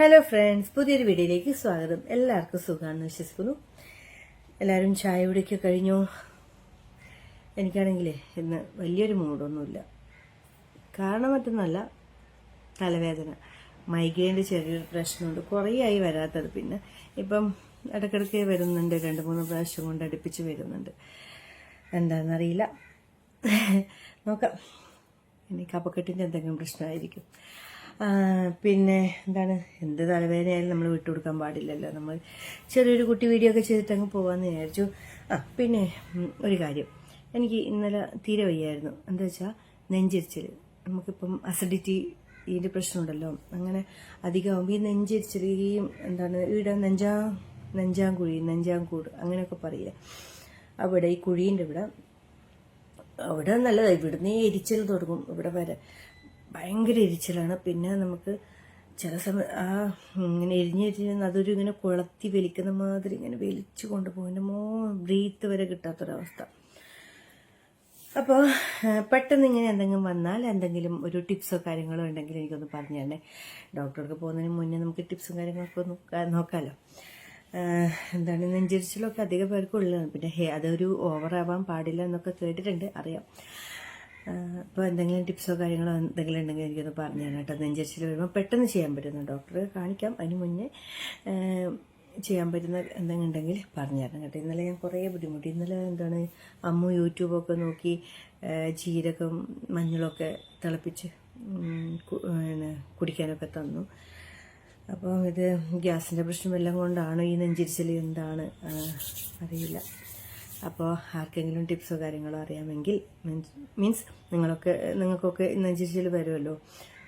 Hello friends പുതിയൊരു വീഡിയോയിലേക്ക് സ്വാഗതം. എല്ലാവർക്കും സുഖമാണെന്ന് വിശ്വസിക്കുന്നു. എല്ലാവരും ചായ കുടിക്കുക കഴിഞ്ഞു? എനിക്കാണെങ്കിലേ ഇന്ന് വലിയൊരു മൂഡൊന്നുമില്ല കാരണം മറ്റൊന്നല്ല തലവേദന. മൈഗ്രൈന്റെ ചെറിയൊരു പ്രശ്നമുണ്ട്. കുറേ ആയി വരാത്തത് പിന്നെ. ഇപ്പം ഇടയ്ക്കിടയ്ക്ക് വരുന്നുണ്ട്. രണ്ട് മൂന്ന് പ്രാവശ്യം കൊണ്ട് അടുപ്പിച്ച് വരുന്നുണ്ട്. എന്താണെന്നറിയില്ല. നോക്കാം. ഇനി കപ്പക്കെട്ടിന്റെ എന്തെങ്കിലും പ്രശ്നമായിരിക്കും. പിന്നെ എന്താണ് എന്ത് തലവേദനയായാലും നമ്മൾ വിട്ടു കൊടുക്കാൻ പാടില്ലല്ലോ. നമ്മൾ ചെറിയൊരു കുട്ടി വീഡിയോ ഒക്കെ ചെയ്തിട്ട് അങ്ങ് പോകാമെന്ന് വിചാരിച്ചു. ആ പിന്നെ ഒരു കാര്യം. എനിക്ക് ഇന്നലെ തീരെ വയ്യായിരുന്നു. എന്താ വെച്ചാൽ നെഞ്ചിരിച്ചിൽ. നമുക്കിപ്പം അസിഡിറ്റി ഇതിന്റെ പ്രശ്നമുണ്ടല്ലോ. അങ്ങനെ അധികമാകുമ്പോൾ ഈ നെഞ്ചിരിച്ചിൽ ഈ എന്താണ് ഇവിടെ നെഞ്ചാ നെഞ്ചാം കുഴി നെഞ്ചാം കൂട് അങ്ങനെയൊക്കെ പറയുക അവിടെ ഈ കുഴീന്റെ ഇവിടെ അവിടെ നല്ലതാണ് ഇവിടുന്ന് എരിച്ചൽ തുടങ്ങും. ഇവിടെ വരെ. ഭയങ്കര എരിച്ചിലാണ്. പിന്നെ നമുക്ക് ചില സമയം ആ ഇങ്ങനെ എരിഞ്ഞെരിഞ്ഞ് അതൊരു ഇങ്ങനെ കുളത്തി വലിക്കുന്ന മാതിരി ഇങ്ങനെ വലിച്ചു കൊണ്ടുപോകുന്ന മോ ബ്രീത്ത് വരെ കിട്ടാത്തൊരവസ്ഥ. അപ്പോൾ പെട്ടെന്ന് ഇങ്ങനെ എന്തെങ്കിലും വന്നാൽ എന്തെങ്കിലും ഒരു ടിപ്സോ കാര്യങ്ങളോ ഉണ്ടെങ്കിൽ എനിക്കൊന്ന് പറഞ്ഞു ഡോക്ടർക്ക് പോകുന്നതിന് മുന്നേ നമുക്ക് ടിപ്സും കാര്യങ്ങളൊക്കെ നോക്കാ നോക്കാമല്ലോ എന്താണ് നെഞ്ചരിച്ചിലൊക്കെ അധികം പേർക്കുള്ളതാണ്. പിന്നെ ഹേ അതൊരു ഓവറാവാൻ പാടില്ല എന്നൊക്കെ കേട്ടിട്ടുണ്ട്. അറിയാം. അപ്പോൾ എന്തെങ്കിലും ടിപ്സോ കാര്യങ്ങളോ എന്തെങ്കിലും ഉണ്ടെങ്കിൽ എനിക്കൊന്ന് പറഞ്ഞു തരാം കേട്ടോ. നെഞ്ചരിച്ചിൽ വരുമ്പോൾ പെട്ടെന്ന് ചെയ്യാൻ പറ്റുന്ന ഡോക്ടറെ കാണിക്കാം. അതിന് മുന്നേ ചെയ്യാൻ പറ്റുന്ന എന്തെങ്കിലും ഉണ്ടെങ്കിൽ പറഞ്ഞു തരണം കേട്ടോ. ഇന്നലെ ഞാൻ കുറേ ബുദ്ധിമുട്ടി. ഇന്നലെ എന്താണ് അമ്മു യൂട്യൂബൊക്കെ നോക്കി ജീരകം മഞ്ഞളൊക്കെ തിളപ്പിച്ച് കുടിക്കാനൊക്കെ തന്നു. അപ്പം ഇത് ഗ്യാസിന്റെ പ്രശ്നം എല്ലാം കൊണ്ടാണ് ഈ നെഞ്ചിരിച്ചൽ എന്താണ് അറിയില്ല. അപ്പോൾ ആർക്കെങ്കിലും ടിപ്സോ കാര്യങ്ങളോ അറിയാമെങ്കിൽ മീൻസ് നിങ്ങളൊക്കെ നിങ്ങൾക്കൊക്കെ നെഞ്ചിരിച്ചൽ വരുമല്ലോ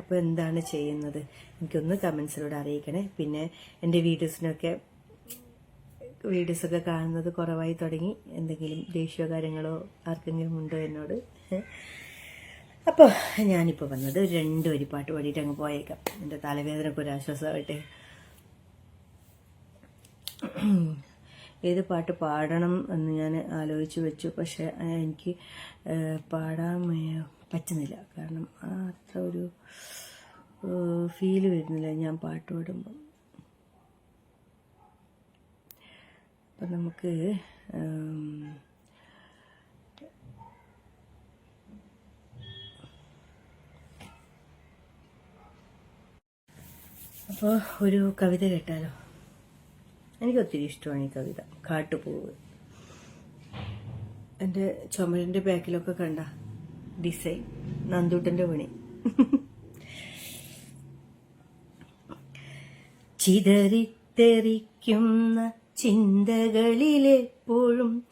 അപ്പോൾ എന്താണ് ചെയ്യുന്നത്? എനിക്കൊന്ന് കമൻസിലൂടെ അറിയിക്കണേ. പിന്നെ എന്റെ വീഡിയോസിനൊക്കെ വീഡിയോസൊക്കെ കാണുന്നത് കുറവായി തുടങ്ങി. എന്തെങ്കിലും ദേഷ്യമോ കാര്യങ്ങളോ ആർക്കെങ്കിലും ഉണ്ടോ എന്നോട്? അപ്പോൾ ഞാനിപ്പോൾ വന്നത് രണ്ട് വരി പാട്ട് പാടിയിട്ട് അങ്ങ് പോയേക്കാം. എന്റെ തലവേദനക്കൊരാശ്വാസമായിട്ട് ഏത് പാട്ട് പാടണം എന്ന് ഞാൻ ആലോചിച്ച് വെച്ചു. പക്ഷെ എനിക്ക് പാടാൻ പറ്റുന്നില്ല. കാരണം അത്ര ഒരു ഫീൽ വരുന്നില്ല ഞാൻ പാട്ട് പാടുമ്പം. അപ്പം നമുക്ക് അപ്പോൾ ഒരു കവിത കേട്ടാലോ? എനിക്ക് ഒത്തിരി ഇഷ്ടമാണ് ഈ കവിത. കാട്ടുപൂവ്. എന്റെ ചുമരിന്റെ ബാക്കിലൊക്കെ കണ്ട ഡിസൈൻ നന്ദൂട്ടന്റെ പണി ചിതറിത്തെറിക്കുന്ന ചിന്തകളിലെപ്പോഴും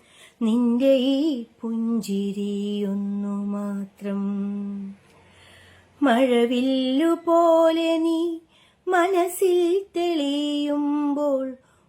നിന്റെ ഈ പുഞ്ചിരിയൊന്നു മാത്രം. മഴവില്ലു പോലെ നീ മനസ്സിൽ തെളിയുമ്പോൾ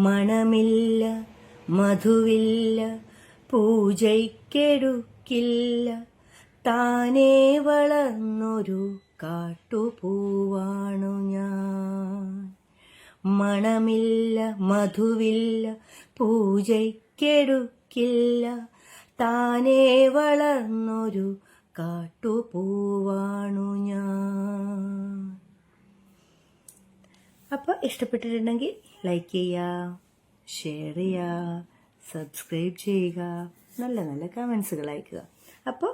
മണമില്ല മധുവില്ല പൂജയ്ക്കെടുക്കില്ല. താനേ വളർന്നൊരു കാട്ടുപൂവാണു ഞാൻ. മണമില്ല മധുവില്ല പൂജയ്ക്കെടുക്കില്ല. താനേ വളർന്നൊരു കാട്ടുപൂവാണു ഞാൻ. അപ്പോൾ ഇഷ്ടപ്പെട്ടിട്ടുണ്ടെങ്കിൽ ലൈക്ക് ചെയ്യുക ഷെയർ ചെയ്യുക സബ്സ്ക്രൈബ് ചെയ്യുക നല്ല നല്ല കമൻസുകൾ അയക്കുക. അപ്പോൾ